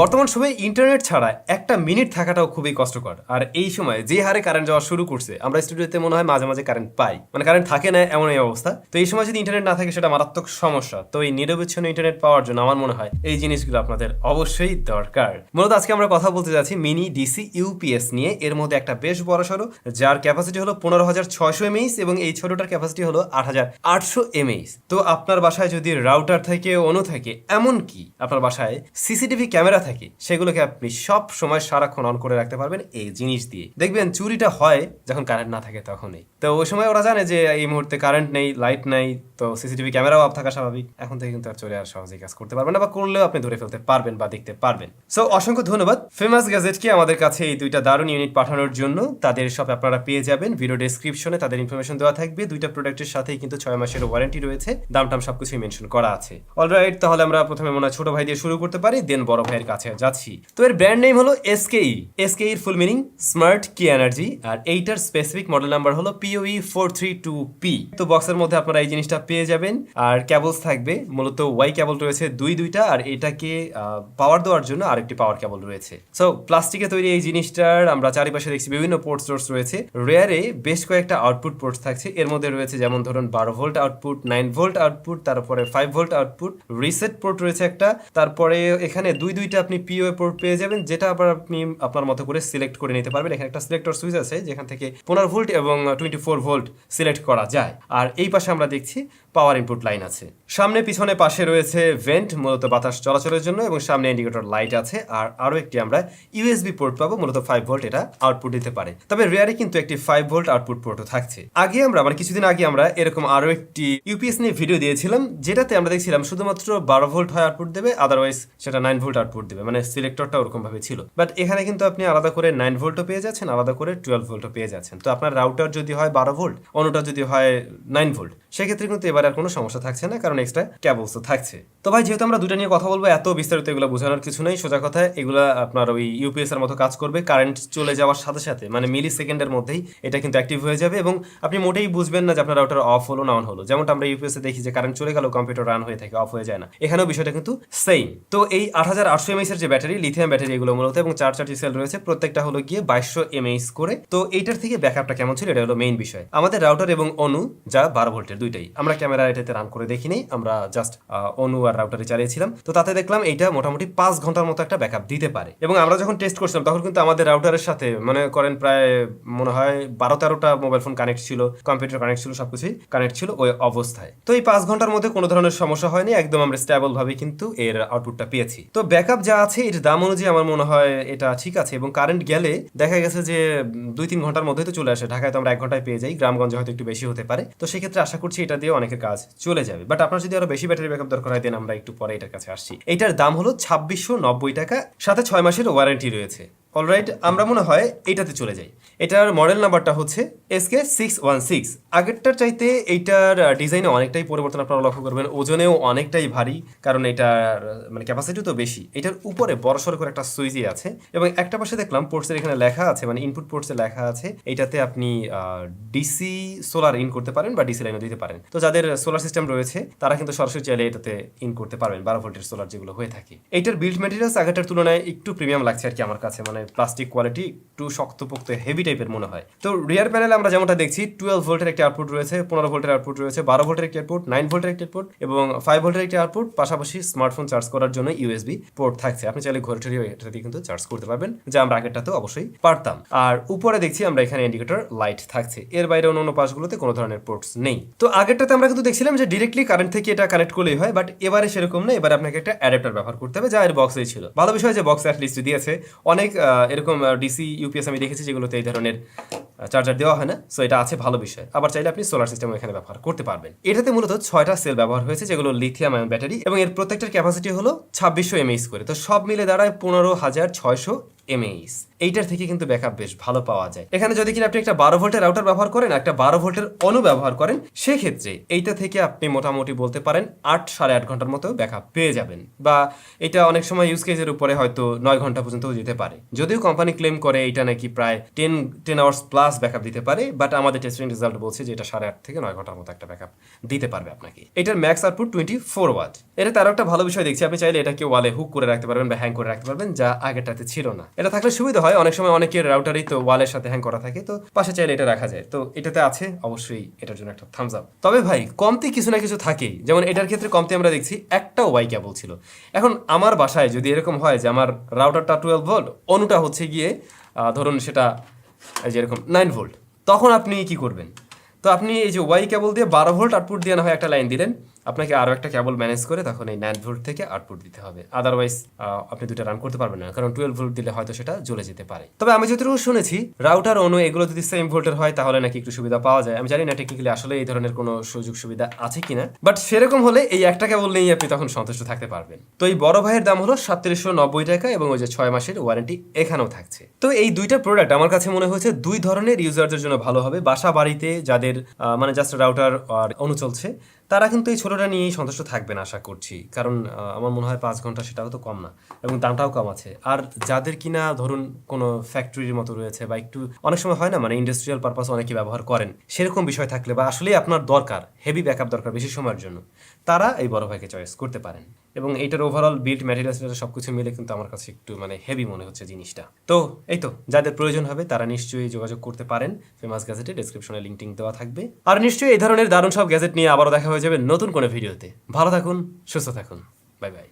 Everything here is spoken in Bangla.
বর্তমান সময়ে ইন্টারনেট ছাড়া একটা মিনিট থাকাটাও খুবই কষ্টকর। আর এই সময় যে হারে কারেন্ট যাওয়া শুরু করছে, আমরা স্টুডিওতে মনে হয় মাঝে মাঝে কারেন্ট পাই। মানে কারেন্ট থাকে না এমন এই অবস্থা। তো এই সময় যদি ইন্টারনেট না থাকে, সেটা মারাত্মক সমস্যা। তো এই নিরবিচ্ছিন্ন ইন্টারনেট পাওয়ার জন্য আমার মনে হয় এই জিনিসগুলো আপনাদের অবশ্যই দরকার। মূলত আজকে আমরা কথা বলতে যাচ্ছি মিনি ডিসি ইউপিএস নিয়ে। এর মধ্যে একটা বেশ বড় সড়ো, যার ক্যাপাসিটি হলো পনেরো হাজার ছয়শো এমএইচ এবং এই ছোটটার ক্যাপাসিটি হলো আট হাজার আটশো এমএইচ তো আপনার বাসায় যদি রাউটার থাকে অনু থাকে, এমনকি আপনার বাসায় সিসিটিভি ক্যামেরা থাকে সেগুলোকে আপনি সব সময় সারাক্ষণ অন করে রাখতে পারবেন এই জিনিস দিয়ে। দেখবেন চুরিটা হয় যখন কারেন্ট না থাকে তখনই। তো ওই সময় ওরা জানে যে এই মুহূর্তে কারেন্ট নেই লাইট নেই তো সিসিটিভি ক্যামেরাও অফ থাকা স্বাভাবিক। এখন থেকে কিন্তু আর চলে আর সহজেই কাজ করতে পারবেন না বা করলেও আপনি ধরে ফেলতে পারবেন বা দেখতে পারবেন। সো অসংখ্য ধন্যবাদ। ফেমাস গ্যাজেটকে আমাদের কাছে এই দুইটা দারুণ ইউনিট পাঠানোর জন্য তাদের সব আপনারা পেয়ে যাবেন। ভিডিও ডেসক্রিপশনে তাদের ইনফরমেশন দেওয়া থাকবে। দুইটা প্রোডাক্টের সাথেই কিন্তু ছয় মাসের ওয়ারেন্টি রয়েছে। দাম টাম সবকিছুই মেনশন করা আছে। অলরাইট তাহলে আমরা প্রথমে মনে হয় ছোট ভাই দিয়ে শুরু করতে পারি দেন বড় ভাইয়ের কাছে যাচ্ছি। তো এর ব্র্যান্ড নেম হলো এসকেই এসকেই এর ফুল মিনিং স্মার্ট কি এনার্জি আর এইটার স্পেসিফিক মডেল নাম্বার হলো POE four three two P তো বক্সের মধ্যে আপনারা এই জিনিসটা পেয়ে যাবেন। আর ক্যাবলস থাকবে, মূলত ওয়াই ক্যাবল রয়েছে দুই দুইটা, আর এটাকে পাওয়ার দেওয়ার জন্য আরেকটি পাওয়ার ক্যাবল রয়েছে। সো প্লাস্টিকে তৈরি এই জিনিসটার আমরা চারিপাশে দেখছি বিভিন্ন পোর্ট সোর্স রয়েছে। রেয়ারে বেশ কয়েকটা আউটপুট পোর্টস থাকছে। এর মধ্যে রয়েছে যেমন ধরুন বারো volt output nine volt output তারপরে five volt output reset port রয়েছে একটা। তারপরে এখানে দুই দুইটা আপনি পিওএ পোর্ট পেয়ে যাবেন, যেটা আবার আপনি আপনার মতো করে সিলেক্ট করে নিতে পারবেন। এখানে একটা সিলেক্টর সুইচ আছে, যেখান থেকে পনেরো ভোল্ট এবং টোয়েন্টি ফোর ভোল্ট সিলেক্ট করা যায়। আর এই পাশে আমরা দেখছি পাওয়ার ইনপুট লাইন আছে। সামনে পিছনে পাশে রয়েছে ভেন্ট মূলত বাতাস চলাচলের জন্য, এবং সামনে ইন্ডিকেটর লাইট আছে, আর আরও একটি আমরা ইউএসবি পোর্ট পাবো, মূলত ফাইভ ভোল্ট এটা আউটপুট দিতে পারে। তবে রেয়ারে কিন্তু একটি ফাইভ ভোল্ট আউটপুট পোর্টও থাকছে। আগে আমরা মানে কিছুদিন আগে আমরা এরকম আরও একটি ইউপিএস নিয়ে ভিডিও দিয়েছিলাম, যেটাতে আমরা দেখছিলাম শুধুমাত্র বারো ভোল্ট হয় আউটপুট দেবে আদারওয়াইজ সেটা নাইন ভোল্ট আউটপুট দেবে মানে সিলেক্টরটা ওরকম ভাবে ছিল। বাট এখানে কিন্তু আপনি আলাদা করে নাইন ভোল্টও পেয়ে যাচ্ছেন, আলাদা করে টুয়েলভ ভোল্টও পেয়ে যাচ্ছেন। তো আপনার রাউটার যদি হয় বারো ভোল্ট অন্যটা যদি হয় নাইন ভোল্ট সেক্ষেত্রে কিন্তু এবার আর কোনো সমস্যা থাকছে না, কারণ এক্সট্রা ক্যাবলসও থাকছে। তো ভাই, যেহেতু আমরা দুটা নিয়ে কথা বলব, এত বিস্তারিত এগুলো বোঝানোর কিছু নেই। সোজা কথা, এগুলো আপনার ওই ইউপিএস এর মতো কাজ করবে কারেন্ট চলে যাওয়ার সাথে সাথে মানে মিলি সেকেন্ডের মধ্যেই এটা কিন্তু অ্যাক্টিভ হয়ে যাবে এবং আপনি মোটেই বুঝবেন না যে আপনার রাউটার অফ হলো না অন হলো। যেমনটা আমরা ইউপিএস এ দেখি যে কারেন্ট চলে গেল কম্পিউটার রান হয়ে থাকে অফ হয়ে যায় না। এখানেও বিষয়টা কিন্তু সেম তো এই আট হাজার আটশো এমএইচ এর যে ব্যাটারি লিথিয়াম ব্যাটারি এগুলো মূলত এবং চার চারটি সেল রয়েছে, প্রত্যেকটা হলো গিয়ে বাইশশো এমএইচ করে। তো এইটার থেকে ব্যাকআপটা কেমন ছিল? এটা হলো মেইন বিষয়। আমাদের রাউটার এবং অনু যা বারো ভোল্টের দুইটাই। আমরা ক্যামেরা এটাতে রান করে দেখিনি। আমরা জাস্ট অনু আর রাউটারে চালিয়েছিলাম। তো তাতে দেখলাম এইটা মোটামুটি পাঁচ ঘণ্টার মতো একটা ব্যাকআপ দিতে পারে। এবং আমরা যখন টেস্ট করছিলাম, তখন কিন্তু আমাদের রাউটারের সাথে মনে করেন প্রায় মনে হয় বারো তেরোটা মোবাইল ফোন কানেক্ট ছিল কম্পিউটার কানেক্ট ছিল, সবকিছুই কানেক্ট ছিল ওই অবস্থায়। তো এই পাঁচ ঘণ্টার মধ্যে কোনো ধরনের সমস্যা হয়নি, একদম আমরা স্টেবল ভাবে কিন্তু এর আউটপুটটা পেয়েছি। তো ব্যাকআপ যা আছে, এর দাম অনুযায়ী আমার মনে হয় এটা ঠিক আছে এবং কারেন্ট গেলে দেখা গেছে যে দুই তিন ঘণ্টার মধ্যেই তো চলে আসে। ঢাকায় তো আমরা এক ঘন্টায় পেয়ে যাই, গ্রামগঞ্জে হয়তো একটু বেশি হতে পারে। তো সেক্ষেত্রে আশা করছি এটা দিয়ে অনেকের কাজ চলে যাবে। বাট আপনার যদি আরও বেশি ব্যাটারি ব্যাকআপ দরকার হয় দেন আমরা একটু পরে এটার কাছে আসছি। এটার দাম হলো ছাব্বিশশো নব্বই টাকা, সাথে ছয় মাসের ওয়ারেন্টি রয়েছে। অলরাইট আমরা মনে হয় এইটাতে চলে যাই। এটার মডেল নাম্বারটা হচ্ছে এসকে সিক্স ওয়ান সিক্স আগেরটার চাইতে এইটার ডিজাইনে অনেকটাই পরিবর্তন আপনারা লক্ষ্য করবেন। ওজনেও অনেকটাই ভারী, কারণ এটার মানে ক্যাপাসিটি তো বেশি। এটার উপরে বড়সড় করে একটা সুইচই আছে। এবং একটা পাশে দেখলাম পোর্টসের এখানে লেখা আছে মানে ইনপুট পোর্টসে লেখা আছে, এটাতে আপনি ডিসি সোলার ইন করতে পারেন বা ডিসি লাইনও দিতে পারেন। তো যাদের সোলার সিস্টেম রয়েছে, তারা কিন্তু সরাসরি চাইলে এটাতে ইন করতে পারবেন, বারো ভোল্টের সোলার যেগুলো হয়ে থাকে। এইটার বিল্ড ম্যাটেরিয়ালস আগেটার তুলনায় একটু প্রিমিয়াম লাগছে আর কি আমার কাছে। মানে প্লাস্টিক কোয়ালিটি একটু শক্তপোক্ত হেভি টাইপের মনে হয়। তো রিয়ার প্যানেলে আমরা যেমনটা দেখছি টুয়েলভ ভোল্টের একটি আউটপুট রয়েছে, পনেরো ভোল্টের আউটপুট রয়েছে, বারো ভোল্টের একটি আউটপুট নাইন ভোল্টের একটি আউটপুট এবং ফাইভ ভোল্টের একটি আউটপুট পাশাপাশি স্মার্টফোন চার্জ করার জন্য ইউএসবি পোর্ট থাকছে। আপনি চাইলে ঘরে ঠেলে এটা দিয়ে কিন্তু চার্জ করতে পারবেন, যা আমরা আগেরটাতেও অবশ্যই পারতাম। আর উপরে দেখছি আমরা এখানে ইন্ডিকেটর লাইট থাকছে। এর বাইরে অন্য অন্য পাশগুলোতে কোনো ধরনের পোর্টস নেই। তো আগেরটাতে আমরা কিন্তু দেখছিলাম যে ডিরেক্টলি কারেন্ট থেকে এটা কানেক্ট করলেই হয় বাট এবারে সেরকম না, এবারে আপনাকে একটা অ্যাডাপ্টার ব্যবহার করতে হবে, যা এর বক্সেই ছিল। ভালো বিষয় যে বক্স অ্যাটলিস্ট দিয়েছে। অনেক এরকম ডিসি ইউপিএস আমি দেখেছি যেগুলোতে এই ধরনের চার্জার দেওয়া হয় না। সো এটা আছে ভালো বিষয়। আবার চাইলে আপনি সোলার সিস্টেম এখানে ব্যবহার করতে পারবেন। এটাতে মূলত ছয়টা সেল ব্যবহার হয়েছে, যেগুলো লিথিয়াম আয়ন ব্যাটারি এবং এর প্রত্যেকটার ক্যাপাসিটি হলো ছাব্বিশশো এমএইচ করে। তো সব মিলে দাঁড়ায় পনেরো হাজার ছয়শো এমএইচ এইটার থেকে কিন্তু ব্যাকআপ বেশ ভালো পাওয়া যায়। এখানে যদি কিনা আপনি একটা বারো ভোল্টের রাউটার ব্যবহার করেন, একটা বারো ভোল্টের অনু ব্যবহার করেন, সেক্ষেত্রে এইটা থেকে আপনি মোটামুটি বলতে পারেন আট সাড়ে আট ঘণ্টার মতো ব্যাকআপ পেয়ে যাবেন। বা এটা অনেক সময় ইউজ কেসের উপরে হয়তো নয় ঘণ্টা পর্যন্ত যেতে পারে। যদিও কোম্পানি ক্লেম করে এটা নাকি প্রায় ten ten hours plus backup দিতে পারে বাট আমাদের টেস্টিং রেজাল্ট বলছে যে এটা সাড়ে আট থেকে নয় ঘণ্টার মতো একটা ব্যাকআপ দিতে পারবে আপনাকে। এটার max output twenty four watt এটা তার একটা ভালো বিষয় দেখছি, আপনি চাইলে এটাকে ওয়ালে হুক করে রাখতে পারবেন বা হ্যাং করে রাখতে পারবেন, যা আগেরটাতে ছিল না। এটা থাকলে সুবিধা হয় অনেক সময় অনেকের রাউটারই তো ওয়ালের সাথে হ্যাং করা থাকে, তো পাশে চাইলে এটা রাখা যায়। তো এটাতে আছে, অবশ্যই এটার জন্য একটা থামস আপ তবে ভাই, কমতি কিছু না কিছু থাকেই। যেমন এটার ক্ষেত্রে কমতি আমরা দেখছি, একটা ওয়াই কেবল ছিল। এখন আমার বাসায় যদি এরকম হয় যে আমার রাউটারটা টুয়েলভ ভোল্ট অনুটা হচ্ছে গিয়ে ধরুন সেটা, এই যে এরকম নাইন ভোল্ট তখন আপনি কি করবেন? তো আপনি এই যে ওয়াই কেবল দিয়ে বারো ভোল্ট আউটপুট দিয়ে না হয় একটা লাইন দিলেন আপনাকে আরও একটা কেবল ম্যানেজ করে তখন এই নাইন ভোল্ট থেকে আউটপুট দিতে হবে। আদারওয়াইজ আপনি দুটো রান করতে পারবেন না, কারণ টুয়েলভ ভোল্ট দিলে হয়তো সেটা জ্বলে যেতে পারে। তবে আমি যতটুকু শুনেছি রাউটার অনু এগুলো যদি সেম ভোল্টের হয়, তাহলে নাকি একটু সুবিধা পাওয়া যায়। আমি জানি না টেকনিক্যালি আসলে এই ধরনের কোনো সুযোগ সুবিধা আছে কিনা বাট সেরকম হলে এই একটা কেবল নিয়েই আপনি তখন সন্তুষ্ট থাকতে পারবেন। তো এই বড় ভাইয়ের দাম হলো সাতত্রিশশো নব্বই টাকা এবং ওই যে ছয় মাসের ওয়ারেন্টি এখানেও থাকছে। তো এই দুইটা প্রোডাক্ট আমার কাছে মনে হয়েছে দুই ধরনের ইউজারদের জন্য ভালো হবে। বাসা বাড়িতে যাদের মানে জাস্ট রাউটার আর অনু চলছে তারা কিন্তু এই ছোটটা নিয়েই সন্তুষ্ট থাকবেন আশা করছি। কারণ আমার মনে হয় পাঁচ ঘণ্টা সেটাও তো কম না। এবং দামটাও কম আছে। আর যাদের কিনা ধরুন কোনো ফ্যাক্টরির মতো রয়েছে বা একটু, অনেক সময় হয় না মানে ইন্ডাস্ট্রিয়াল পারপাস অনেকে ব্যবহার করেন। সেরকম বিষয় থাকলে বা আসলে আপনার দরকার হেভি ব্যাকআপ দরকার বেশি সময়ের জন্য, তারা এই বড় ভাইকে চয়েস করতে পারেন। এবং এইটার ওভারঅল বিল্ড ম্যাটেরিয়ালস সব কিছু মিলে কিন্তু আমার কাছে একটু মানে হেভি মনে হচ্ছে জিনিসটা। তো এই তো, যাদের প্রয়োজন হবে তারা নিশ্চয়ই যোগাযোগ করতে পারেন। ফেমাস গ্যাজেটে ডিসক্রিপশনে লিঙ্ক টিঙ্ক দেওয়া থাকবে। আর নিশ্চয়ই এই ধরনের দারুণ সব গ্যাজেট নিয়ে আবারও দেখা হয়ে যাবে নতুন কোনো ভিডিওতে ভালো থাকুন, সুস্থ থাকুন। Bye bye